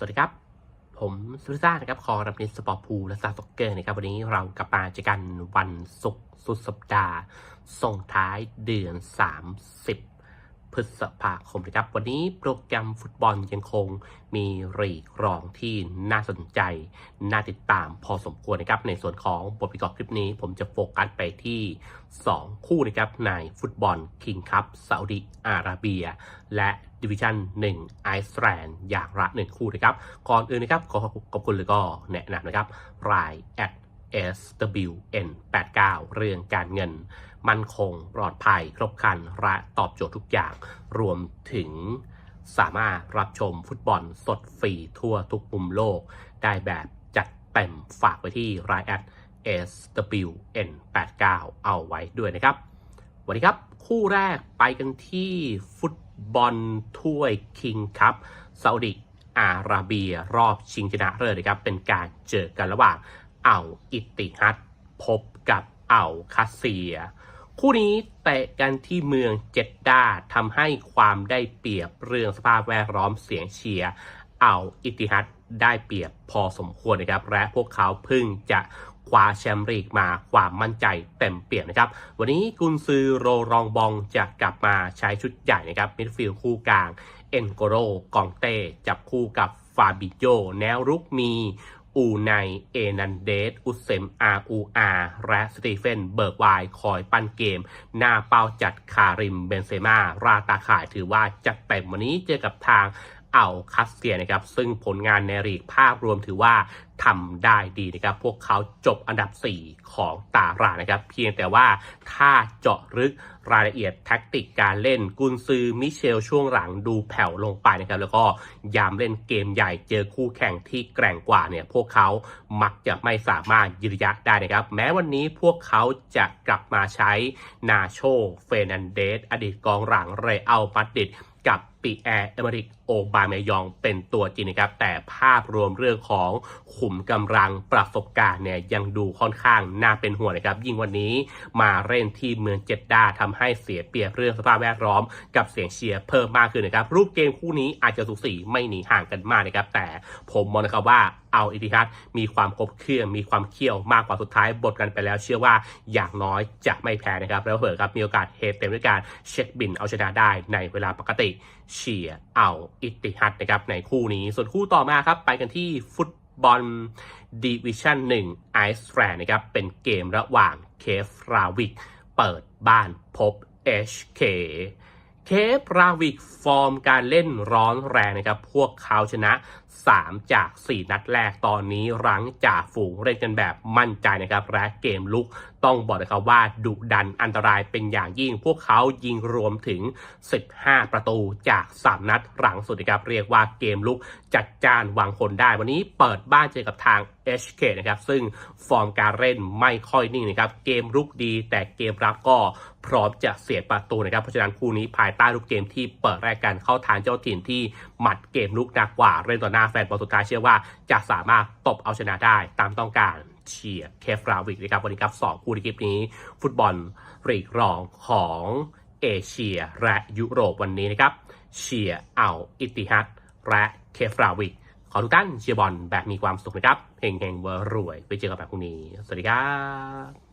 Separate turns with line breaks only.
สวัสดีครับ ผมสุริซ่านะครับคอรับนิสสปอร์ตพูลและซาสกเกอร์นะครับ วันนี้เรากลับมาเจอกันวันศุกร์สุดสัปดาห์ ส่งท้ายเดือน 30 พฤษภาคมนะครับ วันนี้โปรแกรมฟุตบอลยังคงมีรีรองที่น่าสนใจ น่าติดตามพอสมควรนะครับ ในส่วนของบทประกอบคลิปนี้ ผมจะโฟกัสไปที่ 2 คู่นะครับในฟุตบอลคิงคัพซาอุดิอาระเบีย และดิวิชั่น1ไอซ์แลนด์อย่างละ 1 คู่นะครับ ก่อนอื่นนะครับ ขอขอบคุณเลยก็แนะนำนะครับราย at SWN89 เรื่องการเงิน มั่นคงปลอดภัย ครบครันและตอบโจทย์ทุกอย่าง รวมถึงสามารถรับชมฟุตบอลสดฟรีทั่วทุกมุมโลก ได้แบบจัดเต็มฝากไว้ที่ราย at SWN89 เอาไว้ด้วยนะครับ วันนี้ครับ คู่แรกไปกันที่ฟุตบอลถ้วยคิงคัพซาอุดิอาระเบียรอบชิงชนะเลิศนะครับ เป็นการเจอกันระหว่าง อ่าวอิติฮัดพบกับอ่าวคาเซีย คู่นี้เตะกันที่เมืองเจดดาทำให้ความได้เปรียบเรื่องสภาพแวดล้อมเสียงเชียร์อ่าวอิติฮัดได้เปรียบพอสมควรนะครับ และพวกเขาเพิ่งจะคว้าแชมป์ลีกมาความมั่นใจเต็มเปี่ยมนะครับ วันนี้กุนซือโรรองบองจะกลับมาใช้ชุดใหญ่นะครับมิดฟิลด์คู่กลาง เอ็นโกโรกองเต้ จับคู่กับฟาบิโยแนวรุกมี อูไน เอนันเดส อุสเซม อาอูอาและสตีเฟน เบิร์กไวน์คอยปั้นเกม หน้าเป้าจัดคาริม เบนเซมาราตาข่ายถือว่าจัดเต็มวันนี้เจอกับทาง อาคัสเซียนะครับ ซึ่งผลงานในลีกภาพรวมถือว่าทำได้ดีนะครับ พวกเขาจบอันดับ 4 ของตารางนะครับ เพียงแต่ว่าถ้าเจาะลึกรายละเอียดแท็กติกการเล่นกุนซือมิเชลช่วงหลังดูแผ่วลงไปนะครับ แล้วก็ยามเล่นเกมใหญ่เจอคู่แข่งที่แกร่งกว่าเนี่ย พวกเขามักจะไม่สามารถยืนระยะได้นะครับ แม้วันนี้พวกเขาจะกลับมาใช้นาโชเฟนันเดสอดีตกองหลังเรอัลมาดริดกับปีแอร์เอเมริกโอบาเมยองเป็นตัวจริงนะครับ แต่ภาพรวมเรื่องของขุมกำลังประสบการณ์เนี่ยยังดูค่อนข้างน่าเป็นห่วงนะครับ ยิ่งวันนี้มาเล่นที่เมืองเจดดาทำให้เสียเปรียบเรื่องสภาพแวดล้อมกับเสียงเชียร์เพิ่มมากขึ้นนะครับ รูปเกมคู่นี้อาจจะสูสีไม่หนีห่างกันมากนะครับ แต่ผมมองนะครับว่าเอาอิติฮัดมีความครบเครื่องมีความเขี้ยวมากกว่าสุดท้ายบทกันไปแล้ว เชื่อว่าอย่างน้อยจะไม่แพ้นะครับแล้วเผื่อครับมีโอกาสเฮเต็มด้วยการเช็คบินเอาชนะได้ในเวลาปกติเชียเอาอิติฮัดนะครับในคู่นี้ ส่วนคู่ต่อมาครับไปกันที่ฟุตบอลดิวิชั่น1ไอซ์แลนด์นะครับเป็นเกมระหว่างเคฟราวิกเปิดบ้านพบ HK เคฟราวิกฟอร์มการเล่นร้อนแรงนะครับ พวกเขาชนะ3 จาก 4 นัดแรกตอนนี้รั้งจ่าฝูงเล่นกันแบบมั่นใจนะครับและเกมลุกต้องบอกนะครับว่าดุดันอันตรายเป็นอย่างยิ่ง พวกเขายิงรวมถึง 15 ประตูจาก 3 นัดหลังสุดนะครับเรียกว่าเกมลุกจัดจ้านวางคนได้ วันนี้เปิดบ้านเจอกับทาง HK นะครับซึ่งฟอร์มการเล่นไม่ค่อยนิ่งนะครับเกมรุกดี แต่เกมรับก็พร้อมจะเสียประตูนะครับเพราะฉะนั้นคู่นี้ภายใต้ลูกเกมที่เปิดแรกกันเข้าทางเจ้าถิ่นที่หมัดเกมลุกหนักกว่าเล่นต่อหน้านาแฟนบอลสุดท้ายเชื่อว่าจะสามารถตบเอาชนะได้ตามต้องการเชียร์เคฟราวิกนะครับวันนี้ครับสองคู่ในคลิปนี้ ฟุตบอลรีกรองของเอเชียและยุโรปวันนี้นะครับเชียร์เอาอิติฮัดและเคฟราวิกขอทุกท่านเชียร์บอลแบบมีความสุขนะครับเฮงเฮงเวอร์รวย ไปเจอกันแบบพรุ่งนี้ สวัสดีครับ